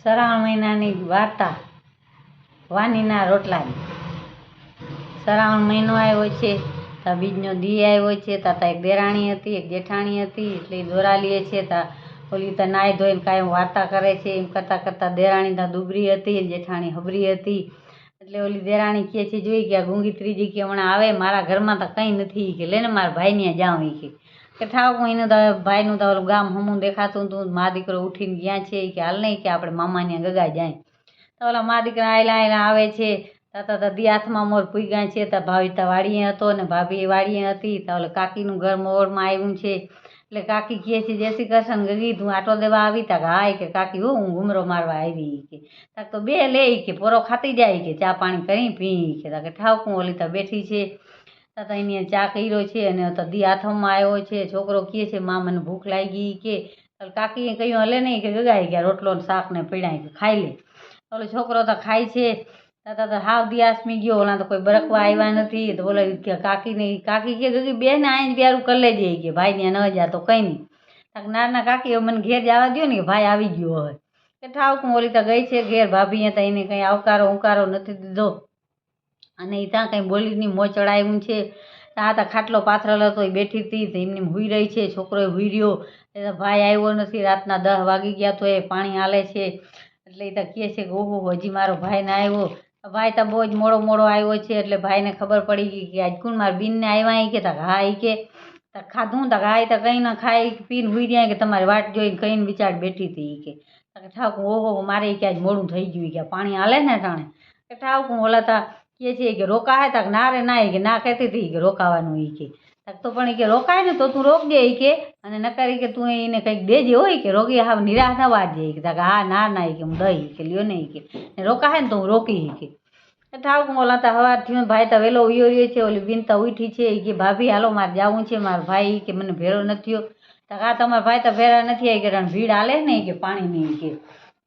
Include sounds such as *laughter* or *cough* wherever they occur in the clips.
શ્રાવણ મહિનાની વાર્તા, વાનીના રોટલાની શ્રાવણ મહિનો આવ્યો છે, તા બીજનો દી આવ્યો છે, તા તા એક દેરાણી હતી, એક જેઠાણી હતી, એટલે ઈ દોરા લીએ છે, તા ઓલી તા નાહી ધોઈને કાંઈ વાર્તા કરે છે, એમ કરતાં કરતાં દેરાણી તા દુબરી હતી જેઠાણી હબરી હતી. એટલે ઓલી દેરાણી કહે છે, જોઈ કે આ ગુંગી ત્રીજી કે હમણાં આવે, મારા ઘરમાં તો કંઈ નથી કે લે ને મારા ભાઈને જાઉં, ઈ કે. કે હું એનું ભાઈનું તો ગામ હમું દેખાતું હતું, મા દીકરો ઉઠીને ગયા છે કે હાલ નહીં કે આપણે મામાને ગગા જાય. તો ઓલા મા દીકરા આયલા આયલા આવે છે તાતા તા તા, દી હાથમાં મોર પૂગ્યા છે, તા ભાવી તા વાડીએ હતો ને ભાભી વાડીએ હતી, તા ઓલે કાકીનું ઘર મોરમાં આવ્યું છે. એટલે કાકી કહે છે, જય શ્રી કૃષ્ણ, ગગી, તું આટો દેવા આવી? તા કે હા કે કાકી, હો, હું ઘુમરો મારવા આવી, કે. તાક તો બે લે કે, પોરો ખાતી જાય, કે, ચા પાણી કરી પી, કે. તા કે ઠાવકું ઓલી તા બેઠી છે. તા તા એની ચા કર્યો છે અને દી હાથમાં આવ્યો છે. છોકરો કહે છે, મા, મને ભૂખ લાગી કે. કાકીએ કહ્યું, હલે નહીં. કે, ગગાઈ ગયા, રોટલો ને શાક કે, ખાઈ લે. ઓલો છોકરો તો ખાય છે. તાતા તો હાવ દિયાસમી ગયો. ઓલા તો કોઈ બરકવા આવ્યા નથી. તો બોલે કાકીને કાકી કે ગગી, બેન આઈને બિયારું કરી લેજે. કે ભાઈ ત્યાં ન જા તો કંઈ નહીં. ના ના કાકી મને ઘેર જવા દ્યો ને કે, ભાઈ આવી ગયો હવે. કે ઠાવકું, ઓલી તો ગઈ છે ઘેર. ભાભી ત્યાં એને કંઈ આવકારો ઉકારો નથી દીધો. અને એ ત્યાં કંઈ બોલી નહીં મોં ચડાવ્યું છે. આ તો ખાટલો પાથરેલો હતો એ બેઠી હતી, તો એમને હુઈ રહી છે. છોકરો હુઈ રહ્યો. એ તો ભાઈ આવ્યો નથી, રાતના દસ વાગી ગયા તો એ પાણી હાલે છે. એટલે એ તો કહે છે કે, ઓહો, હજી મારો ભાઈ ના આવ્યો ભાઈ તો બહુ જ મોડો મોડો આવ્યો છે, એટલે ભાઈને ખબર પડી ગઈ કે, આજ કોણ મારા બીનને આવ્યા કે? તા હા, ઈ કે. તા ખાધું તા હા તો કંઈ ન ખાઈ પીને હુઈ રહ્યા કે, તમારી વાટ જોઈને કહીને બિચાર બેઠી હતી એ કે. ઠાકું ઓહો, મારે કે આજ મોડું થઈ ગયું કે, પાણી હાલે ને ટાણે? કે ઠાકું ઓલા તા કહે છે કે રોકાય તાક ના રે, ના કે ના કહેતી હતી કે રોકાવાનું એ કે. તાક તો પણ એ કે રોકાય ને, તો તું રોકજે એ કે. અને નકર કે તું એને કંઈક દેજે હોય કે રોકી હા નિરાશ ન વાજે ઈ કે. તા હા, ના ના કે, હું દઈ કે, લ્યો ને કે. ને રોકાય ને તો હું રોકી કે. ઠાવ ઓલા તા હવાર થયું ભાઈ તો વહેલો ઉયો રહ્યો છે, ઓલી બિનતા ઉઠી છે એ કે, ભાભી, હાલો, મારે જવું છે, મારો ભાઈ કે મને ભેરો નથી થયો. તા આ તમારા ભાઈ તો ભેરા નથી આવી કે ભીડ હાલે ને કે પાણી નહીં કે.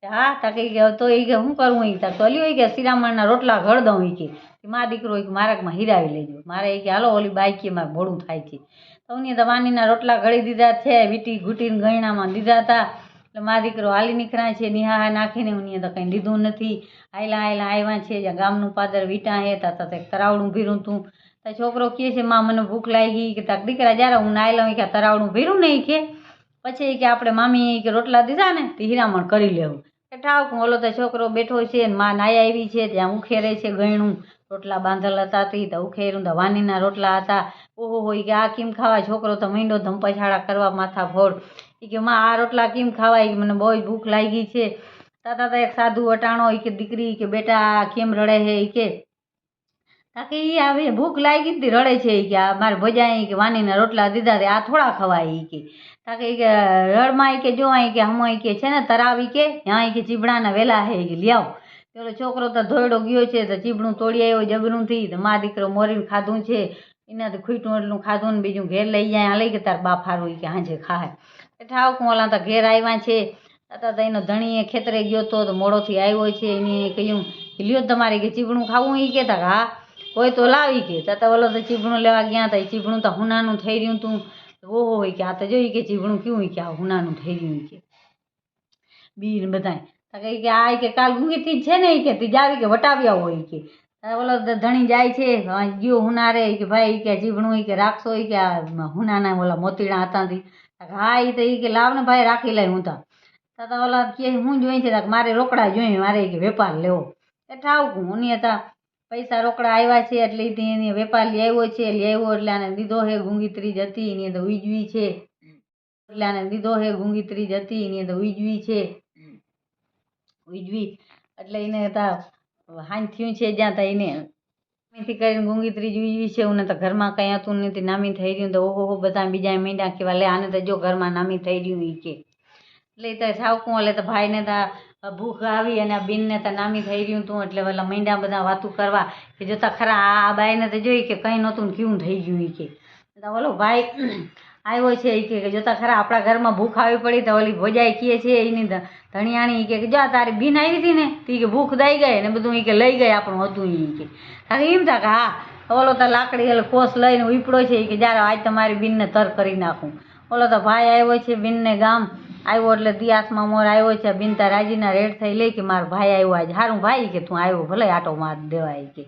હા તકે તો એ કે શું કરવું એ તક તો એ કે શિરામણના રોટલા ઘડ દઉં એ કે. મા દીકરો એક મારકમાં હિરાવી લેજો. મારે એ કે, હાલો, ઓલી બાઈકી મારે ભોળું થાય છે. તો ઉની તો વાનીના રોટલા ઘડી દીધા છે, વીટી ઘૂટીને ગયણામાં દીધા હતા એટલે મા દીકરો હાલી નીકળ્યા છે, નિહાહા નાખીને ઉનીએ તો કંઈ લીધું નથી. આયલા આયલા આવ્યા છે, જ્યાં ગામનું પાદર વીટા હે, તા તા તરાવડું ભીરું તું. તો છોકરો કહે છે, માં, મને ભૂખ લાગી. કે તાક દીકરા જ્યારે હું નાઈ લઉં કે તરાવડું ભીરું નહીં કે. પછી કે, આપણે મામી કે રોટલા દીધા ને, તે હીરામણ કરી લેવું. કે ઠાવકું ઓલો તો છોકરો બેઠો છે માં નાઈ આવી છે, ત્યાં ઉખેરે છે ગયણું. રોટલા બાંધલ હતા તી તો ઉખેરું તો રોટલા હતા. ઓહો હોય કે આ કેમ ખાવા? છોકરો તો મીંડો ધંપછાડા કરવા માથા ફોડ. એ કે માં, આ રોટલા કેમ ખાવા? એ મને બહુ ભૂખ લાગી છે. તાતા તા એક સાધુ અટાણો એ કે દીકરી કે બેટા કેમ રડે છે એ કે તાકે એ હવે ભૂખ લાગી હતી, રડે છે કે, આ મારે ભજા ઈ કે વાનીના રોટલા દીધા તે આ થોડા ખવાય કે. તાકે કે રડમાં કે, જો ઈ કે, હમો કે છે ને, તરાવી કે, ત્યાં કે ચીબડાના વેલા હે કે લ્યાવ. પેલો છોકરો તો ધોયડો ગયો છે, તો ચીબડું તોડી આવ્યો જબરુંથી તો મા દીકરો મોરીને ખાધું છે એનાથી ખૂટું એટલું ખાધું ને બીજું ઘેર લઈ જાય લઈ કે તાર બાપ હારું કે હાંજે ખાય. ઠાવકું ઓલા તો ઘેર આવ્યા છે, તાતા તો એનો ધણીએ ખેતરે ગયો તો મોડોથી આવ્યો છે, એને કહ્યું, લ્યો તમારે કે ચીબડું ખાવું એ કહેતા કે હા? કોઈ તો લાવી કે. તાતા ઓલો તો ચીભણું લેવા ગયા હતા ચીભણું તો હુનાનું થઈ રહ્યું તું. ઓહો હોય કે, આ તો જોઈ કે ચીભણું કેવું કે, આ હુનાનું થઈ રહ્યું કે. બીર બધાય. કહે કે, આ કે કાલ જ છે ને કે તી જાવી કે વટાવ્યા હોય કે. ઓલો ધણી જાય છે ગયો હુનારે કે ભાઈ કે જીભણું ઈ કે રાખશો કે આ હુનાના ઓલા મોતીડા હતા હા એ તો એ કે લાવ ને ભાઈ, રાખી લઈ હું તા. તાતા ઓલા કે હું જોઈ છે મારે રોકડા જોઈએ, મારે કે વેપાર લેવો. એ ઠાવકું હું હતા પૈસા રોકડા આવ્યા છે એટલે એને વેપાર લેવો છે લેવો એટલે આને દીધો હે ગુંગીત્રી જતી, એની અંદર ઉજવી છે. એટલે આને દીધો હે ગુંગીત્રી જતી, એની અંદર ઉજવી છે. ઉજવી. એટલે એને તા હાન થયું છે જ્યાં તા એને નામીથી કરીને ગુંગી ત્રીજ ઉજવી છે. ઉને તો ઘરમાં કંઈ હતું નથી, નામી થઈ રહ્યું તો ઓહો હો બધા બીજા મીંડા કેવા લે આને તો જો ઘરમાં નામી થઈ રહ્યું ઈ કે. એટલે તો સાવકું એટલે તો ભાઈને તો ભૂખ આવી અને આ બિનને તો નામી થઈ રહ્યું તું એટલે પેલા મીંડા બધા વાતું કરવા કે જોતા ખરા આ બાઈને તો જોઈ કે કંઈ નહોતું ને કેવું થઈ ગયું એ કે. ઓલો ભાઈ આવ્યો છે એ કે જોતા ખરા આપણા ઘરમાં ભૂખ આવી પડી તો ઓલી ભોજાઈ કહે છે એની ધણિયાણી એ કે જો તારી બીન આવી હતી ને તી કે ભૂખ દઈ ગઈ ને બધું એ કે લઈ ગઈ આપણું હતું એ કે. તારે એમ થાય કે હા ઓલો તો લાકડી એટલે કોસ લઈને ઉપડો છે એ કે જ્યારે આજ તમારી બીનને તર કરી નાખું. ઓલો તો ભાઈ આવ્યો છે બીનને ગામ આવ્યો એટલે દિયાસમાં મોર આવ્યો છે. બિનતા રાજીના રેડ થઈ લે કે મારો ભાઈ આવ્યો આજે. સારું ભાઈ કે તું આવ્યો, ભલે આટો માર દેવાય કે.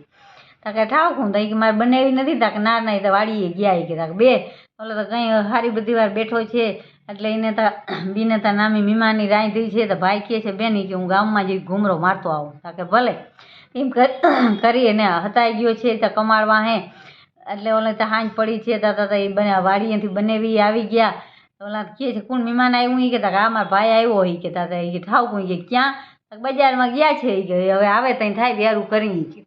તાકે ઠાવકું તો ઈ કે મારે બનાવી નથી. તાકે ના ના તો વાડીએ ગયા કે. તાકે બે, ઓલો તો કંઈ સારી બધી વાર બેઠો છે. એટલે એને તા *clears throat* બીને તો નામી મીમાની રાંધી છે. તો ભાઈ કહે છે, બેન કે હું ગામમાં જઈ ઘૂમરો મારતો આવું. તાકે ભલે. એમ *clears throat* કરી અને હતાઈ ગયો છે. તો કમાડવા હે. એટલે ઓલે તો હાંજ પડી છે. તો એ બને વાડીએથી બનેવી આવી ગયા. તો ઓલા કહે છે કોણ મહેમાન આવ્યું એ કહેતા કે આ મારા ભાઈ આવ્યો એ કહેતા હતા એ કે ઠાવ કોણ કે ક્યાં બજારમાં ગયા છે એ કે હવે આવે ત્યાં થાય બેરું કરી કે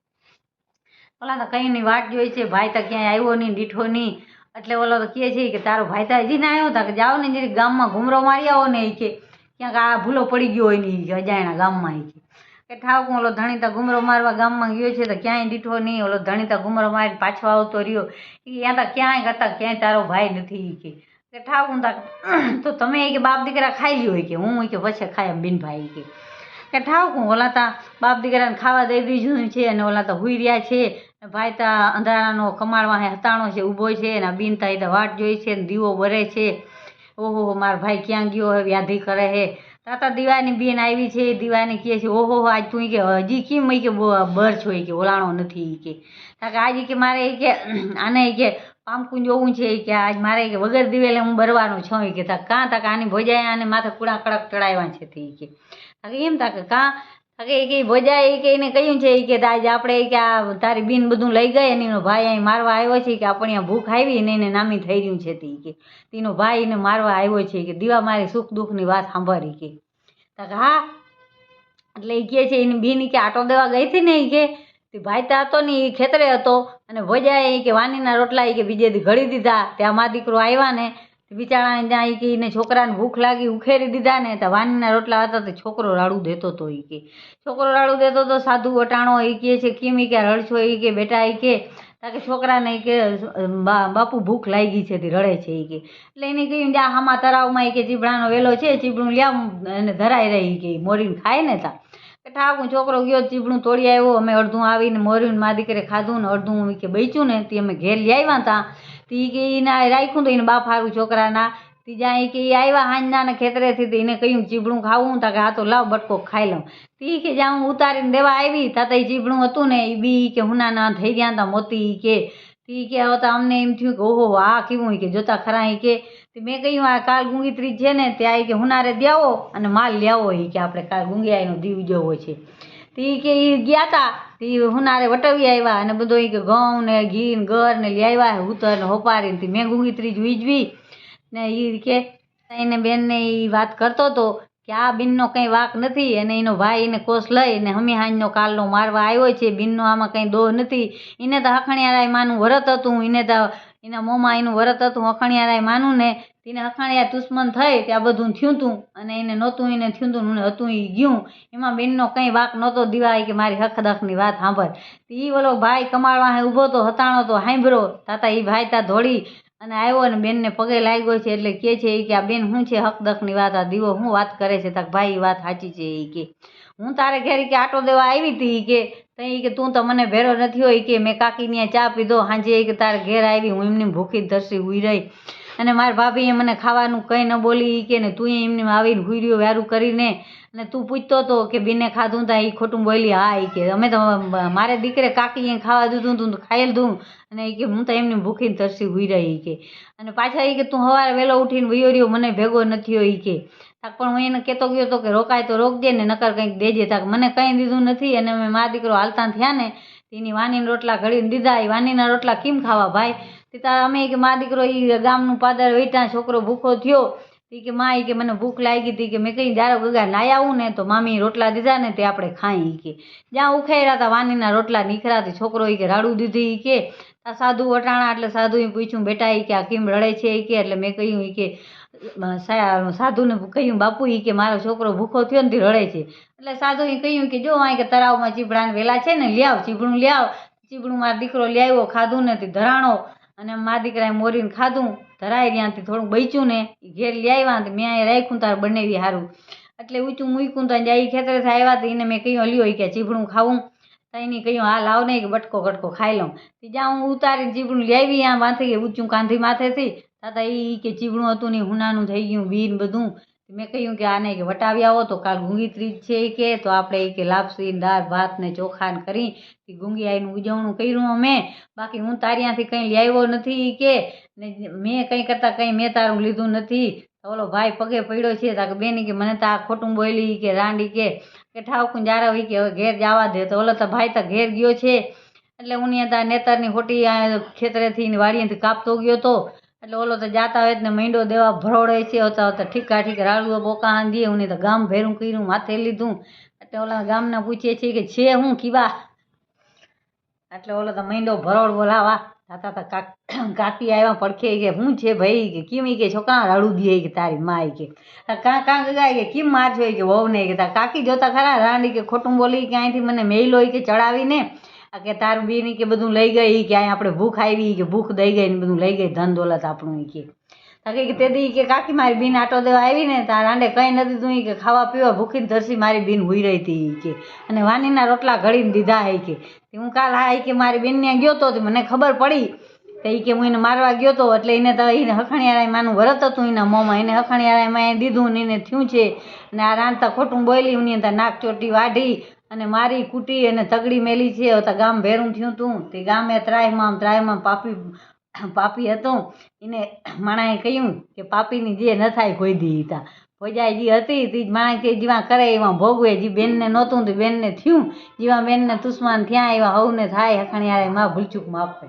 ઓલા તો કંઈની વાટ જોઈ છે ભાઈ તો ક્યાંય આવ્યો નહીં દીઠો નહીં એટલે ઓલો તો કહે છે કે તારો ભાઈ તો હજી ના આવ્યો હતા કે જાઓ ને જરી ગામમાં ઘૂમરો મારી આવો ને એ કે ક્યાંક આ ભૂલો પડી ગયો હોય ને ઈ કે અજાણ્યા ગામમાં એ કે કે ઠાવ ઓલો ધણીતા ઘૂમરો મારવા ગામમાં ગયો છે તો ક્યાંય દીઠો નહીં ઓલો ધણીતા ઘૂમરો મારી પાછો આવતો રહ્યો એ ત્યાં તો ક્યાંય કરતા ક્યાંય તારો ભાઈ નથી કે કે ઠાવ હું તા તમે એ કે બાપ દીકરા ખાઈ લ્યો હોય કે, હું કે પછી ખાય એમ બિનભાઈ કે. કે ઠાવકું, ઓલા તા બાપ દીકરાને ખાવા દઈ દીધું છે અને ઓલા તો હુઈ રહ્યા છે. ભાઈ તા અંધારાનો કમાડવા હે હતાણો છે, ઊભો છે અને બીન તા એ વાટ જોઈ છે ને દીવો બરે છે. ઓહો, મારો ભાઈ ક્યાં ગયો હે, વ્યાધિ કરે હે. તાતા દીવાની બેન આવી છે, દીવાની કહે છે, ઓહો, આજ તું કે, હજી કેમ કે બર છો કે, ઓલાણો નથી કે. કે આજે કે મારે કે, આને કે પામકું જોવું છે કે આજ મારે કે વગર દિવેલે હું બરવાનું છું એ કે તા કાં તક આની ભોજાય આને માથે કુડા કડક ચડાવ્યા છે તે કે એમ તા કે કાં કે કે ભોજાય કે એને કહ્યું છે કે આજ આપણે કે આ તારી બીન બધું લઈ ગઈ અને એનો ભાઈ અહીં મારવા આવ્યો છે કે આપણે અહીંયા ભૂખ આવી ને એને નામી થઈ રહ્યું છે તે કે તેનો ભાઈ એને મારવા આવ્યો છે કે દીવા મારી સુખ દુઃખની વાત સાંભળી કે તા હા એટલે એ કહે છે એની બીન કે આટો દેવા ગઈ હતી ને એ કે તે ભાઈ તો હતો ને એ ખેતરે હતો અને ભોજા એ કે વાનીના રોટલા એ કે બીજે દી ઘડી દીધા. ત્યાં મા દીકરો આવ્યા ને, તે બિચારાને ત્યાં એ કે એને છોકરાને ભૂખ લાગી, ઉખેરી દીધા ને, તો વાનીના રોટલા હતા તો છોકરો રાડું દેતો હતો એ કે. છોકરો રાડું દેતો તો સાધુ વટાણો એ કહે છે, કેમ એ કે રડશો એ કે, બેટા એ કે, તા કે છોકરાને કે બાપુ ભૂખ લાગી છે તે રડે છે એ કે. એટલે એને કહ્યું આ હામા તળાવમાં એ કે ચીબડાનો વેલો છે ચીબડું લ્યા અને ધરાઈ રહી કે, મોરીને ખાય ને તા. કે ઠાકું છોકરો ગયો, ચીબડું તોડી આવ્યો, અમે અડધું આવીને મોર્યું મા દીકરે ખાધું ને અડધું કે બચ્યું ને, તે અમે ઘેર લઈ આવ્યા હતા તી કે એના રાખ્યું તો એને બાપ હારું છોકરાના. તી જ્યાં કે ઈ આવ્યા હાંજના ને ખેતરેથી તો એને કહ્યું ચીબડું ખાવું તા કે હા તો લાવ બટકો ખાઈ લઉં. તી કે જ્યાં હું ઉતારીને દેવા આવી તા તો એ ચીબડું હતું ને એ બી કે હુનાના થઈ ગયા હતા મોતી કે તી કે હવે તો અમને એમ થયું કે ઓહો, આ કેવું કે જોતા ખરા એ કે. મેં કહ્યું, આ કાલ ગુંગી ત્રીજ છે ને, ત્યાં ઈ કે હુનારે દ્યાવો અને માલ લ્યાવો એ કે આપણે કાલ ગુંગિયાનો દીવ હોય છે. તે કે એ ગયા તા, તે હુનારે વટવી આવ્યા અને બધો એ કે ઘઉં ને ઘી ને ગર ને લઈ આવ્યા ઉતર ને હોપારીને. મેં ગુંગી ત્રીજ ઉજવી ને એ કે, એને બેનને એ વાત કરતો હતો કે આ બિનનો કંઈ વાક નથી અને એનો ભાઈ એને કોસ લઈ અને હમી હાંજનો કાલનો મારવા આવ્યો છે. બિનનો આમાં કંઈ દોહ નથી. એને તો હખણિયારાય માનું વરત હતું. એને તો એના મોંમાં એનું વરત હતું. હખણિયારાય માનું ને તેને હખણિયા દુશ્મન થઈ ત્યાં બધું થયું તું અને એને નહોતું, એને થયું હતું હતું એ ગયું. એમાં બેનનો કંઈ વાક નહોતો. દિવાય કે મારી હખદખની વાત સાંભળ. એ ઓલો ભાઈ કમાડવા હે ઊભો તો હતાણો તો સાંભળો તાતા એ ભાઈ તા દોડી અને આવ્યો અને બેનને પગે લાગ્યો છે એટલે કહે છે એ કે આ બેન શું છે હકદકની વાત? આ દીવો શું વાત કરે છે? તાક ભાઈ વાત સાચી છે એ કે. હું તારે ઘેર કે આટો દેવા આવી હતી કે. તઈ કે તું તો મને ભેરો નથી હોય કે. મેં કાકીને ચા પીધો સાંજે કે તારે ઘેર આવી, હું એમની ભૂખી ધરસી ઉઈ રહી. અને મારી ભાભીએ મને ખાવાનું કંઈ ન બોલી એ કે ને તું એમને આવીને ઘૂર્યો વારું કરીને અને તું પૂછતો હતો કે બીને ખાધું તા એ ખોટું બોલી, હા એ કે, અમે તો મારે દીકરે કાકીએ ખાવા દીધું તો ખાઈ લીધું અને એ કે, હું તો એમની ભૂખીને તરસી હુઈ એ કે. અને પાછા એ કે, તું સવારે વહેલો ઉઠીને વયો રહ્યો મને ભેગો નથી હોય એ કે. તાક પણ હું એને કહેતો ગયો હતો કે રોકાય તો રોકજે ને નકર કંઈક દેજે. તાક મને કંઈ દીધું નથી અને અમે મા દીકરો હાલતા થયા ને તેની વાનીના રોટલા ઘડીને દીધા. એ વાનીના રોટલા કેમ ખાવા ભાઈ? તે તાર અમે કે મા દીકરો એ ગામનું પાદર વેઠા, છોકરો ભૂખો થયો. તી કે મા, ઈ કે મને ભૂખ લાગી હતી કે મેં કઈ દારો ગગા નાઈ આવું ને તો મામી રોટલા દીધા ને તે આપણે ખાઈ કે. જ્યાં ઉખાયરા હતા વાનીના રોટલા નીકળ્યા છોકરો એ કે રાડું દીધી કે. આ સાધુ વટાણા એટલે સાધુ એ પૂછ્યું, બેટા એ કે આ કેમ રડે છે એ કે? એટલે મેં કહ્યું એ કે સાધુને કહ્યું, બાપુ એ કે મારો છોકરો ભૂખો થયો ને તે રડે છે. એટલે સાધુએ કહ્યું કે, જો અહીં કે તળાવમાં ચીપડાને વેલા છે ને, લ્યાવ ચીપડું લ્યાવ. ચીપડું મારો દીકરો લ્યાવ્યો ખાધું ને તે ધરાણો. અને મારા દીકરાએ મોરીને ખાધું ધરાઈ ત્યાંથી થોડુંક બચ્યું ને ઘેર લ્યાવ્યા તે મેં અહીંયા રાખ્યું તાર બનાવી સારું એટલે ઊંચું મૂક્યું ત્યાં જાય ખેતરેથી આવ્યા તો, એને મેં કહ્યું, લ્યો, ઈ કે ચીપડું ખાવું. તો એને કહ્યું, હા, લાવ ને કે બટકો કટકો ખાઈ લઉં. તે જ્યાં હું ઉતારીને ચીપડું લેવી આ માથે ઊંચું કાંધી માથેથી તાતા એ કે ચીવણું હતું ને હુનાનું થઈ ગયું બીન બધું. મેં કહ્યું કે આને કે વટાવી આવો, તો કાલ ગુંગી ત્રીજ છે એ કે. તો આપણે એ કે લાપસી દાળ, ભાત ને ચોખાને કરી એ ગુંગી આઈનું ઉજવણું કર્યું અમે. બાકી હું તારિયાથી કંઈ લ્યાવ્યો નથી એ કે. ને મેં કંઈ કરતાં કંઈ મેં તારું લીધું નથી. ઓલો ભાઈ પગે પડ્યો છે, તા બેન કે મને તો આ ખોટું બોલી કે રાંડી કે. કે ઠાવકું જારા હોય કે હવે ઘેર જવા દે. તો ઓલો તો ભાઈ તો ઘેર ગયો છે. એટલે હું ત્યાં નેતરની ખોટી ખેતરેથી વાડીએથી કાપતો ગયો તો. એટલે ઓલો તો જાતા હોય ને, મીંડો દેવા ભરોડે છે હોતા હોતા ઠીકા ઠીક રાડુઓ બોકા આંધીએ હું તો ગામ ભેરું કર્યું, માથે લીધું. એટલે ઓલા ગામના પૂછીએ છીએ કે છે હું કીવા? એટલે ઓલો તો મીંડો ભરોડ બોલાવા. તાતા તા કાક, કાકી આવ્યા પડખે કે હું છે ભાઈ કે કેમ કે છોકરા રાડું દે કે તારી માય કે? કાં કાં ગાય કે કેમ મારજો ઈ કે વહુ ને કે? તાર કાકી જોતા ખરા રાંડી કે ખોટું બોલી કે અહીંથી મને મેઈલો હોય કે ચડાવીને આ કે તારું બીની કે બધું લઈ ગઈ કે અહીં આપણે ભૂખ આવી કે ભૂખ દઈ ગઈ ને બધું લઈ ગઈ, ધન દોલત આપણું કે. કે તે દી કે, કાકી, મારી બીન આટો દેવા આવી ને, તાર રાંડે કંઈ નથી તું કે ખાવા પીવા ભૂખીને ધરસી મારી બીન હુઈ રહી હતી કે. અને વાનીના રોટલા ઘડીને દીધા હે કે. હું કાલ હા કે મારી બેનને ગયો તો મને ખબર પડી. તો એ કે હું એને મારવા ગયો તો, એટલે એને તો એને હખણિયારાય માનું વરત હતું એના મોંમાં. એને હખણિયારાયમાં એ દીધું ને એને થયું છે. અને આ રાંધતા ખોટું બોલી હું અંદર નાક ચોટી વાઢી. અને મારી કુટી અને તગડી મેલી છે. તો ગામ ભેરું થયું તું. તે ગામે ત્રાયમાં ત્રાયમાં પાપી પાપી હતો. એને માણાએ કહ્યું કે પાપીની જે ન થાય કોઈ દી હતા ભોજાઈ જે હતી, તે જ માણસ કે જીવા કરે એમાં ભોગવે. જે બેનને નહોતું, તે બેનને થયું. જીવા બેનને તુસ્માન થયા એવા હવને થાય હખણિયારે માં ભૂલચૂક માપે